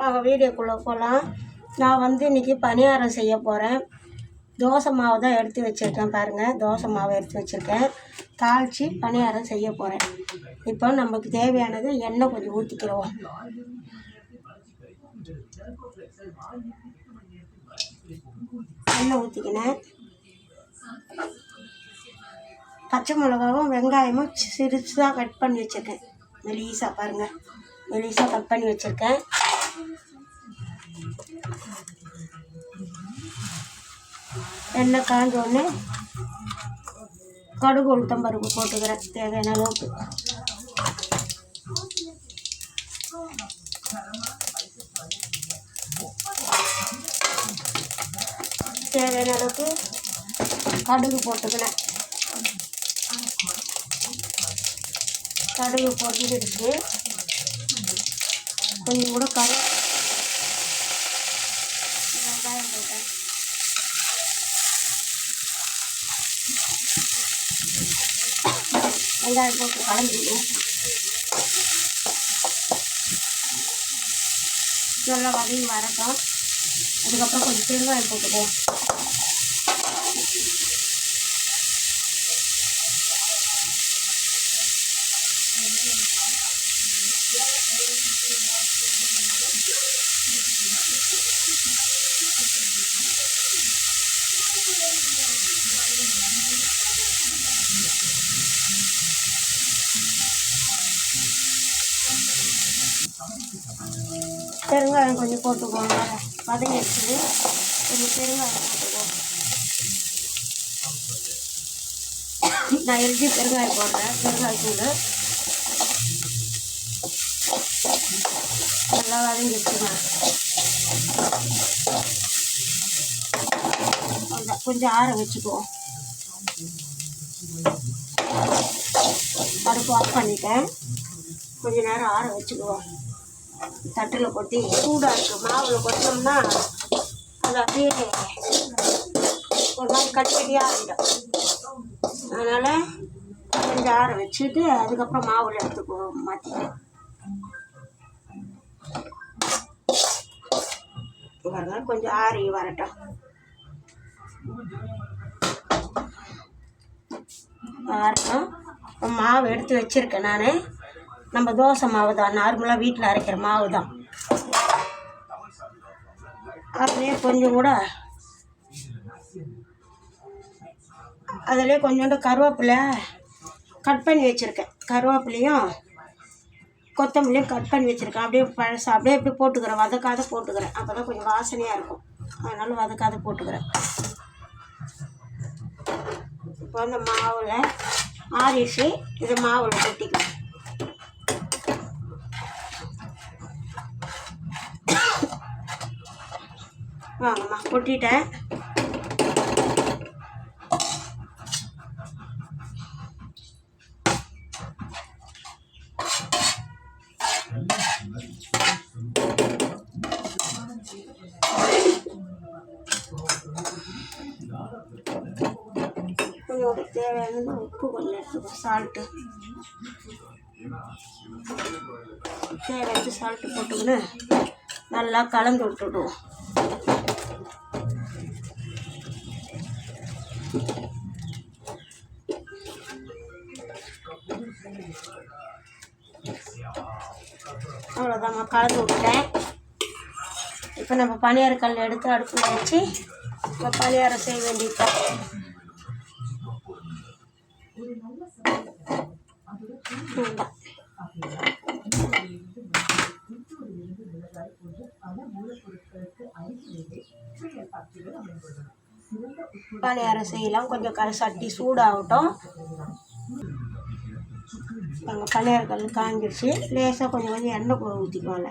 வாங்க வீடியோக்குள்ளே போகலாம் நான் வந்து இன்றைக்கி பணியாரம் செய்ய போகிறேன் தோசை மாவு தான் எடுத்து வச்சுருக்கேன் பாருங்கள் தோசை மாவு எடுத்து வச்சுருக்கேன். தாளித்து பணியாரம் செய்ய போகிறேன் இப்போ நமக்கு தேவையானது எண்ணெய் கொஞ்சம் ஊற்றிக்கிறோம் எண்ணெய் ஊற்றிக்கினேன் பச்சை மிளகாவும் வெங்காயமும் சிறுசாக கட் பண்ணி வச்சுருக்கேன். மெலிசாக பாருங்கள் மெலிசாக கட் பண்ணி வச்சுருக்கேன். எண்ணெய் காஞ்ச உடனே கடுகு உளுத்தம் பருப்பு போட்டுக்கிறேன். தேவையான அளவுக்கு. தேவையான அளவுக்கு கடுகு போட்டுக்கிறேன். கடுகு போட்டுக்கிட்டு கொஞ்சம் கூட கரு வெங்காயம் போட்டு கலந்துடும் நல்லா வதங்கி வரட்டும் அதுக்கப்புறம் கொஞ்சம் பெருங்காயம் போட்டுக்குவோம் பெருங்காயம் கொஞ்சம் போட்டுக்கோங்க. வதங்கிடுச்சு கொஞ்சம் பெருங்காயம் போட்டுக்கோங்க. நான் எழுதி பெருங்காயம் போடுறேன். பெருங்காயத்தூள் நல்லா வதங்கி அவ்வளோதான். கொஞ்சம் ஆற வச்சுக்குவோம் பருப்பு ஆஃப் பண்ணிட்டேன். கொஞ்ச நேரம் ஆற வச்சுக்குவோம் தட்டில் கொட்டி சூடாக இருக்குது மாவில் கொட்டினோம்னா அது அப்படியே ஒரு மாதிரி கட்டிக்கட்டியாக ஆகிடும் அதனால் கொஞ்சம் ஆற வச்சுட்டு அதுக்கப்புறம் மாவில் எடுத்துக்குவோம் மாற்றிட்டு கொஞ்சம் ஆறி வரட்டும். வரட்டும் மாவு எடுத்து வச்சுருக்கேன் நான். நம்ம தோசை மாவு தான் நார்மலாக வீட்டில் அரைக்கிற மாவு தான் அதுலேயே கொஞ்சம் கூட அதிலே கொஞ்சோண்டு கருவேப்பிலை கட் பண்ணி வச்சுருக்கேன். கருவேப்பிலையும் கொத்தமல்லியும் கட் பண்ணி வச்சுருக்கேன். அப்படியே பழசு அப்படியே அப்படியே போட்டுக்கிறேன். வதக்காத போட்டுக்கிறேன். அப்போ தான் கொஞ்சம் வாசனையாக இருக்கும். அதனால வதக்காத போட்டுக்கிறேன். இப்போ அந்த மாவில் ஆறிச்சு இது மாவில் கொட்டிக்கலாம். வாங்கம்மா கொட்டிட்டேன். கொஞ்சம் தேவையானது உப்பு கொஞ்சம் எடுத்துக்கோ சால்ட்டு தேவையான சால்ட்டு போட்டுக்கின்னு நல்லா கலந்து விட்டுடுவோம் அவ்வளோதாம்மா கலந்து விட்டேன் இப்போ நம்ம பணியார கல் எடுத்து அடுப்பில் வச்சு இப்போ பணியாரம் செய்ய வேண்டியதான் இந்தா. பணியாரம் செய்யலாம். கொஞ்சம் க சட்டி சூடாகட்டும். நாங்கள் பணியார கல் காஞ்சிடுச்சு லேசாக கொஞ்சம் கொஞ்சம் எண்ணெய் கூட ஊற்றிக்குவோம்ல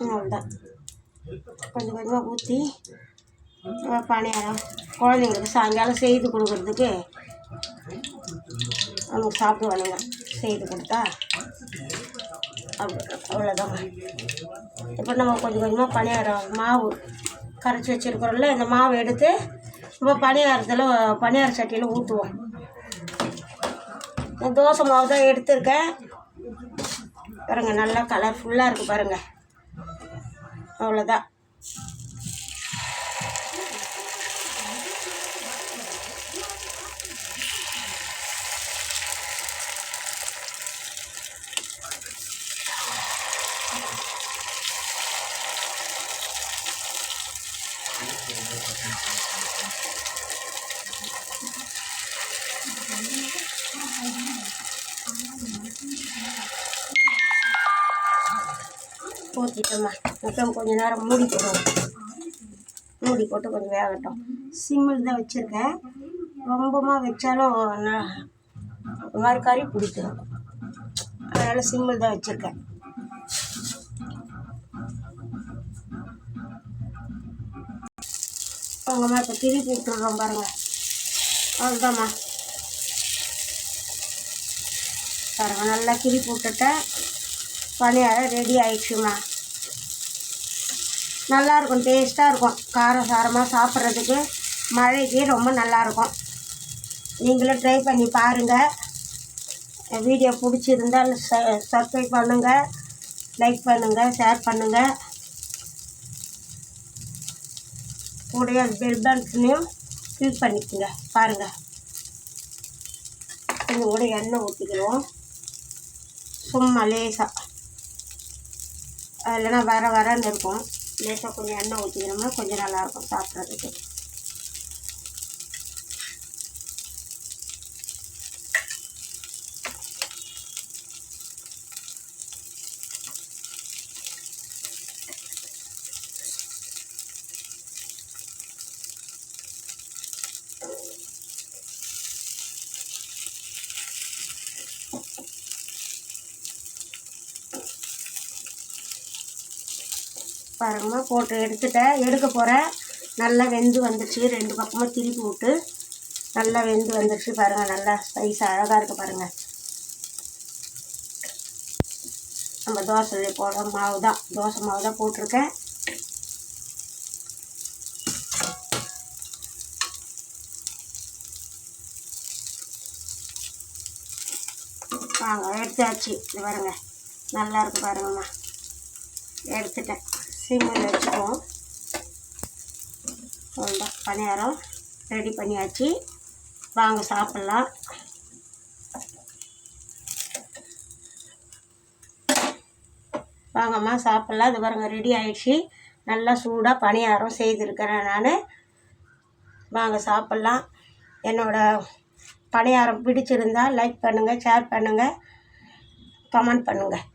அவ்வளோதான் கொஞ்சம் கொஞ்சமாக ஊற்றி பணியாரம். குழந்தைங்களுக்கு சாயங்காலம் செய்து கொடுக்குறதுக்கு அவங்க சாப்பிடுவானுங்க செய்து கொடுத்தா அப்படி அவ்வளோதான் இப்போ நம்ம கொஞ்சம் கொஞ்சமாக பணியாரம் மாவு கரைச்சி வச்சுருக்குறோம்ல இந்த மாவு எடுத்து இப்போ பணியாரத்தில் பணியார சட்டியில் ஊற்றுவோம் தோசை மாவு தான் எடுத்திருக்கேன். பாருங்கள் நல்லா கலர்ஃபுல்லாக இருக்குது பாருங்கள் அவ்வளோதான் ஊற்றிட்டோம்மா அப்புறம் கொஞ்சம் நேரம் மூடி போடுவோம். மூடி போட்டு கொஞ்சம் வேகட்டும். சிம்மில் தான் வச்சுருக்கேன். ரொம்பமாக வச்சாலும் ஒரு மாதிரி கறி பிடிக்கும். அதனால் சிம்மில் தான் வச்சுருக்கேன். அவங்கம்மா இப்போ திருப்பி விட்டுடுறோம் பாருங்க. அவ்வளோதாம்மா பாருங்க நல்லா திருப்பி விட்டுட்டேன். பணியாரம் ரெடி ஆயிடுச்சுமா நல்லா இருக்கும் டேஸ்ட்டாக இருக்கும். காரம் சாரமாக சாப்பிட்றதுக்கு மழைக்கு ரொம்ப நல்லா இருக்கும் நீங்களும் ட்ரை பண்ணி பாருங்கள் வீடியோ பிடிச்சிருந்தால் சப்ஸ்கிரைப் பண்ணுங்கள் லைக் பண்ணுங்கள் ஷேர் பண்ணுங்கள் கூடயே பெல் பட்டனையும் கிளிக் பண்ணிக்கோங்க. பாருங்கள் கொஞ்சம் கூட எண்ணெய் ஊற்றிக்கிறோம் சும்மா லேசாக இல்லைன்னா வர வரன்னு இருக்கும் லேசாக கொஞ்சம் எண்ணெய் ஊற்றிக்கிறோம்னா கொஞ்சம் நல்லாயிருக்கும் சாப்பிட்றதுக்கு. பாருங்கம்மா போட்டு எடுத்துட்டேன். எடுக்க போகிறேன் நல்லா வெந்து வந்துடுச்சு ரெண்டு பக்கமும் திருப்பி விட்டு நல்லா வெந்து வந்துடுச்சு பாருங்கள் நல்லா சைஸ் அழகாக இருக்குது பாருங்கள் நம்ம தோசை போட மாவு தான். தோசை மாவு தான் போட்டிருக்கேன். வாங்க எடுத்தாச்சு. இது பாருங்க. நல்லாயிருக்கு பாருங்கம்மா. எடுத்துட்டேன். சிம்மில் வச்சுக்குவோம். பணியாரம் ரெடி பண்ணியாச்சு. வாங்க சாப்பிட்லாம். வாங்கம்மா சாப்பிட்லாம். இது பாருங்க ரெடி ஆயிடுச்சு. நல்லா சூடாக பணியாரம் செய்திருக்கிறேன் நான். வாங்க சாப்பிட்லாம். என்னோட பணியாரம் பிடிச்சிருந்தா லைக் பண்ணுங்கள் ஷேர் பண்ணுங்கள் கமெண்ட் பண்ணுங்கள்